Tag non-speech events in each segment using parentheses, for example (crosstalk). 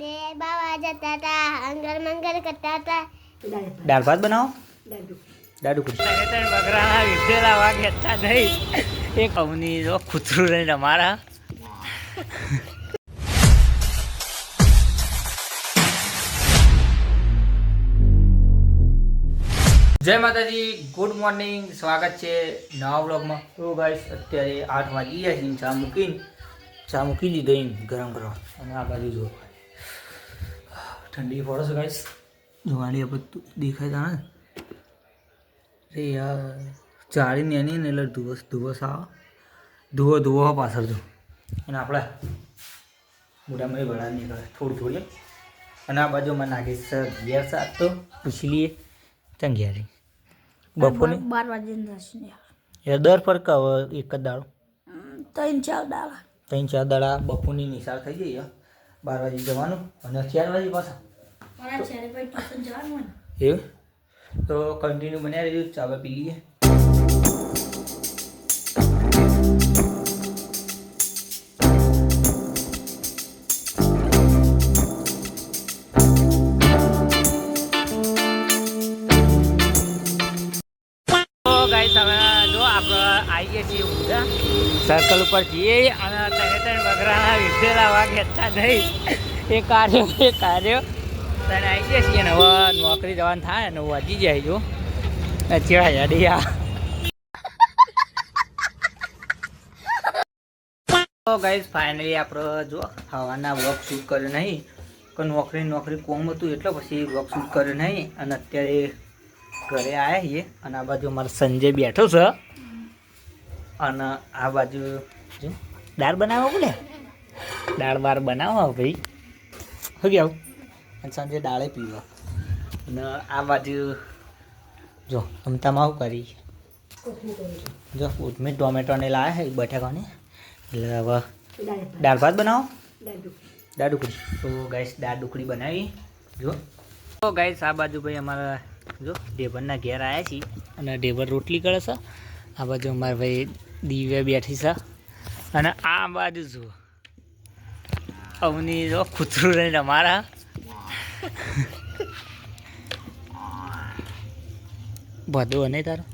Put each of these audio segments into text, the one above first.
બે બાવા જતા હતા અંગર મંગર કરતા હતા દાળ ભાત બનાવો? દાડુ કુટી બકરાના વિધેલા વાગ્યા નહીં. એક અવની જો કૂતરું રહીને અમારા જય માતાજી ગુડ મોર્નિંગ. સ્વાગત છે નવા બ્લોગમાં તો ગાઈસ અત્યારે આઠ વાગી ગયા છે ચા મૂકીને. ચા મૂકી દીધો ગરમ ગરમ. અને આ બાજુ જો. ઠંડી પડે છે ગાઈસ જોવાની બધું દેખાય તા ને અરે યાર ચાળી નેની ને એટલે ધુવસ ધુવસ આવે ધુવો ધુવો પાછળ જો. અને આપણે મોઢામાં ભળા નીકળે. થોડી થોડી અને આ બાજુમાં સર ઘેર સાત તો. પૂછી લઈએ. ત્યાં ઘેર બપોરની? બાર વાગે એ દર પર હવે એક જ દાડો? ત્રણ ચાર દાડા. ત્રણ ચાર દાડા બપોરની નિશાળ થઈ જઈએ બાર વાગે જવાનું. અને ચાર વાગે પાછા? એવું? તો કન્ટિન્યુ બન્યા રહેજો ચાવા પી લઈએ. તો ગાઈસ હવે જો આપણે આવીએ છીએ ઊંઝા સર્કલ ઉપર જઈએ અને ત્રણે ત્રણ વિશે વિધેલા વાગ્યા નહીં. એ કાર્ય એ કાર્ય. તને આવીએ છીએ ને હવે નોકરી જવાનું થાય ને વાજી જાય જો ચેડા જાડી આ ગાઈઝ ફાઇનલી આપણે જો હવાના વર્ક શૂટ કર્યો નહીં, કે નોકરી નોકરી કોમ હતું એટલે પછી વર્ક શૂટ કર્યો નહીં. અને અત્યારે ઘરે આવ્યા છીએ અને આ બાજુ અમારો સંજય બેઠો છે. અને આ બાજુ દાળ બનાવો બોલે? દાળ બાર બનાવો ભાઈ. શું આવું અને સાંજે દાળે પીવો. અને આ બાજુ જો, અમતામાં આવું કરી? જો ઉઠમી ટોમેટોને લાવ્યા છે, બટાકાને. એટલે હવે દાળ ભાત બનાવો? દાળ ડુકડી તો ગાઈસ દાળ ઢોકળી બનાવી. જો. તો ગાઈસ આ બાજુ ભાઈ અમારા, જો, ઢેબરના ઘેર આવ્યા છીએ. અને ઢેબર રોટલી કરે છે. આ બાજુ અમારા ભાઈ દિવ્યા બેઠી છે. અને આ બાજુ જુઓ. અવની જો કૂતરું રહીને અમારા. (laughs) બધું નહીં તારો?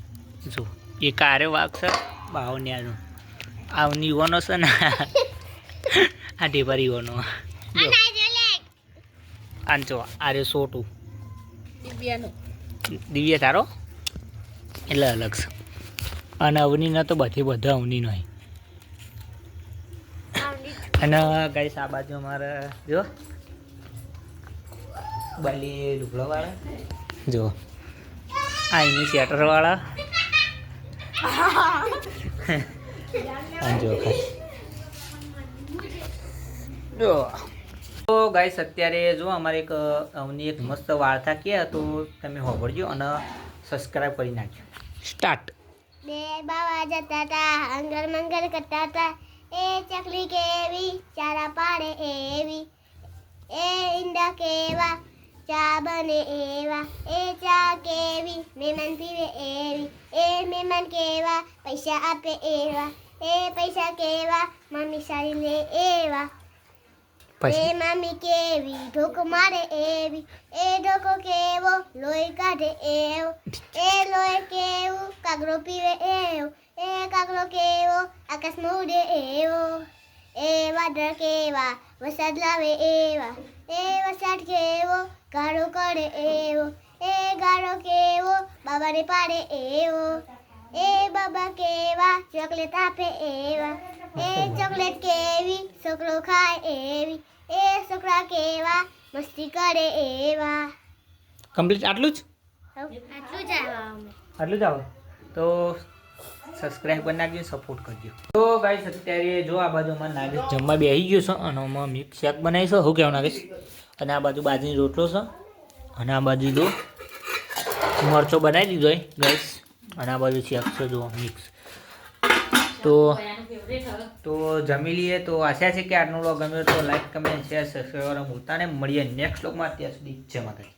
જો એ કારે વાઘ છે બાવ ન્યાનો આવની યુવાનો છે ને (laughs) આ ઢેબર યુવાનો. જો. આન જો આરે સોટું. દિવ્યાનું. દિવ્ય તારો? એટલે અલગ છે. અને અવનીનો તો બધી બધા અવનીનો હોય. અને ગાઈસ આ બાજુ અમારે જો. બાલી લુગડો જો. આ એની શેટર વાળા જો જો. તો ગાઈસ અત્યારે જો અમારે એક અવની એક મસ્ત વાર્તા કે તો તમે હોભળજો અને સબસ્ક્રાઈબ કરી નાખજો. સ્ટાર્ટ બે બાવા જતા હતા અંગર મંગર કરતા હતા એ ચકલી કેવી ચારા પાડે એવી. એ ઈંડા કેવા ચા બને એવા એ ચા કેવી મહેમાન પીવે એવી એ મહેમાન કેવા પૈસા આપે એવા એ પૈસા કેવા મમ્મી સારી લે એવા. એ પછી? મામી કેવી ઢોકો મારે એવી એ ઢોકો કેવો લોહી કાઢે એવો એ લોહી કેવું કાગડો પીવે એવો એ કાગડો કેવો આકાશમાં ઉડે એવો. એ વાદળ કેવા વરસાદ લાવે એવા એ વરસાદ કેવો ગાળો કરે એવો એ ગાળો કેવો? બાબાને પાડે એવો એ બાબા કેવા? ચોકલેટ આપે એવા એ ચોકલેટ કેવી? છોકરો ખાય એવી એ છોકરા કેવા? મસ્તી કરે એવા. કમ્પ્લીટ આટલું જ? આટલું જ અમે આટલું જ આવો? તો સબસ્ક્રાઇબ કરી નાખજો સપોર્ટ કરજો. તો ગાઈસ અત્યારે જો આ બાજુ અમારે નાગેશ જમવા બેસી ગયો છે અને આમાં મિક્સ શેક બનાવીશું શું કહેવું નાગેશ? અને આ બાજુ બાજરીનો રોટલો છે. અને આ બાજુ જો મરચો બનાવી દીધો હોય ગાઈસ અને આ બાજુ છે અક્ષર જુઓ મિક્સ તો તો જમી લઈએ. તો આશા છે કે આજનો વ્લોગ ગમ્યો તો લાઈક કમેન્ટ શેર સબસ્ક્રાઈબ ભૂલતા નહીં. મળીએ નેક્સ્ટ વ્લોગમાં ત્યાં સુધી જય માતાજી.